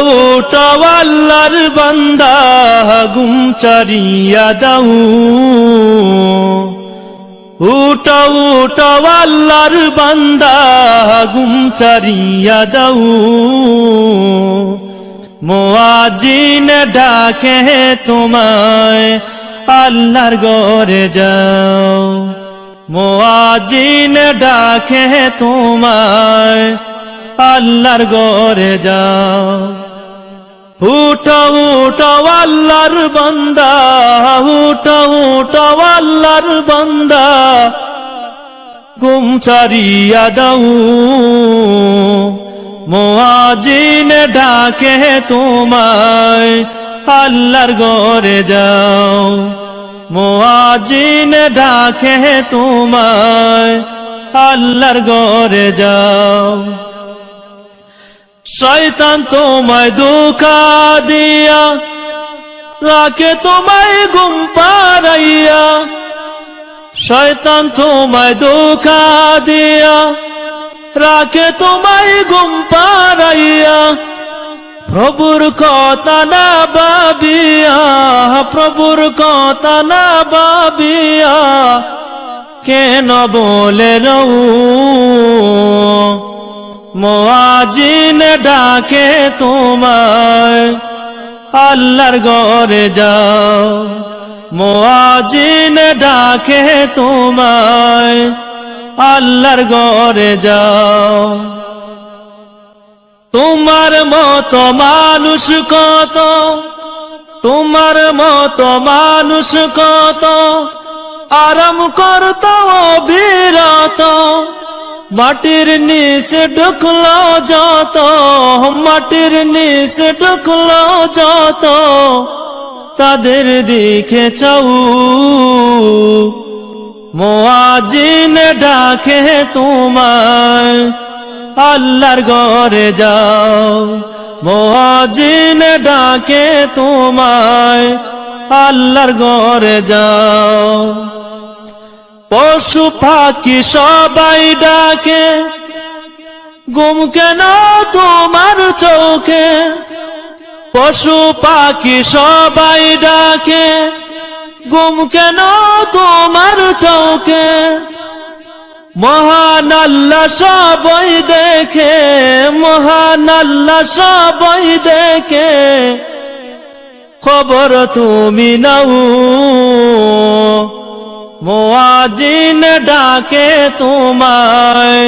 উঠো আল্লাহর বান্দা, গুম চারিয়া দাও। উঠো উঠো আল্লাহর বান্দা, গুম চারিয়া দাও। মোয়াজিন ডাকে তোমায়, আল্লাহর গরে যাও। মোয়াজিন ডাকে তোমায়, আল্লাহর গরে যাও। উঠো উঠো আল্লাহর বান্দা উঠো উঠো আল্লাহর বান্দা। চারিয়া দাও, মোয়াজিন ডাকে তোমায়, আল্লাহর গরে যাও। মোয়াজিন ডাকে তোমায়, আল্লাহর গরে যাও। শয়তান তোমায় ধোকা দিয়া রাখে তোমায় গুম পারাইয়া শয়তান তোমায় ধোকা দিয়া রাখে তোমায় গুম পারাইয়া প্রভুর কথা না বাবিয়া প্রভুর কথা না বাবিয়া কেন বলে রৌ মোয়াজিন ডাকে তোমায়, আল্লাহর গরে যাও। মোয়াজিন ডাকে তোমায়, আল্লাহর গরে যাও। তোমার মতো মানুষ কত, তোমার মতো মানুষ কত, আরাম করত অবিরত। মাটির নিচে ঢুকলো যত, মাটির নিচে ঢুকলো যত। তাদের দিকে চাউ মোয়াজিন ডাকে তোমায়, আল্লাহর ঘরে যাও। মোয়াজিন ডাকে তোমায়, আল্লাহর ঘরে যাও। পশু পাখি সবাই ডাকে, গুম কেন তোমার চোখে? পশু পাখি সবাই ডাকে, গুম কেন তোমার চৌকে মহান আল্লাহ সবাই দেখে, মহান আল্লাহ সবাই দেখে। খবর তুমি নাও। মোয়াজিন ডাকে তোমায়,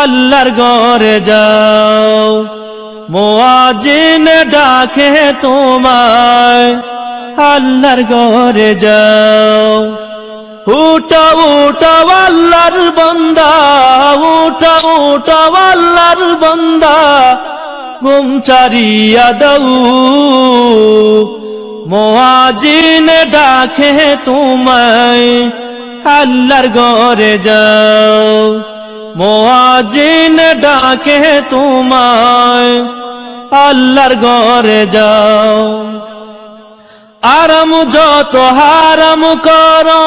আল্লাহর ঘরে যাও। মোয়াজিন ডাকে তোমায়, আল্লাহর ঘরে যাও। উঠো উঠো আল্লাহর বন্দা উঠো উঠো আল্লাহর বন্দা গুম চারিয়া দৌ মোয়াজিন ডাকে তোমায়, আল্লাহর ঘরে যাও। মোয়াজিন ডাকে তোমায়, আল্লাহর ঘরে যাও। আরাম যত হারাম করো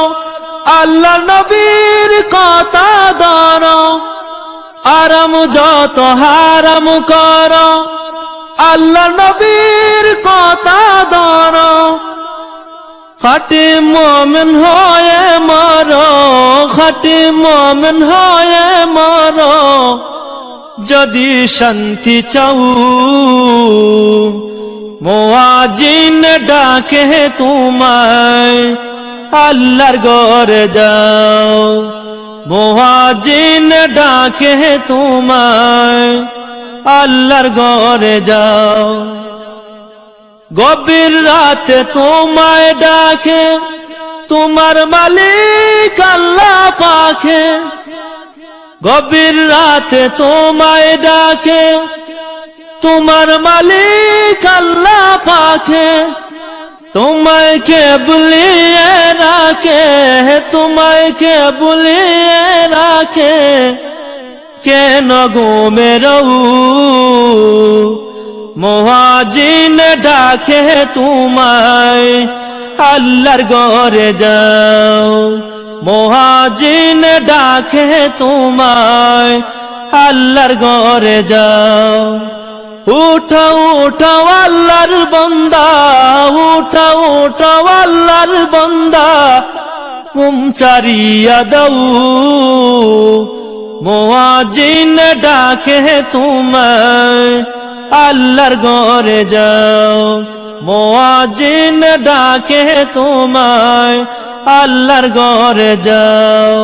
আল্লাহ নবীর কথা ধরো। আরাম যত হারাম করো আল্লাহ নবীর কথা ধরো। খাটি মমেন হয়ে মরো, খাটি মমেন হয়ে মরো। যদি শান্তি চাও মোয়াজিন ডাকে তোমায়, আল্লাহর ঘরে যাও। মোয়াজিন ডাকে তোমায় আল্লাহর ঘরে যাও। গভীর রাতে তোমায় ডাকে, তোমার মালিক আল্লাহ পাখে গভীর রাতে তোমায় ডাকে, তোমার মালিক আল্লাহ পাখে তোমায় কে বুলিয়ে রাখে, তোমায় কে বুলিয়ে রাখে। কেন গোমে রহু মহাজিন ডাকে তোমায়, আল্লাহর ঘরে যাও। মহাজিন ডাকে তোমায়, আল্লাহর ঘরে যাও। উঠো উঠো আল্লাহর বন্দা, উঠো উঠো আল্লাহর বন্দা, ঘুম চারিয়া দৌ মোয়াজিন ডাকে তোমায়, আল্লাহর ঘরে যাও। মোয়াজিন ডাকে তোমায়, আল্লাহর ঘরে যাও।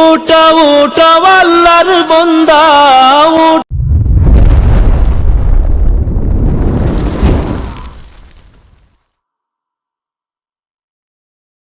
উঠাও উঠাও আল্লাহর বন্দা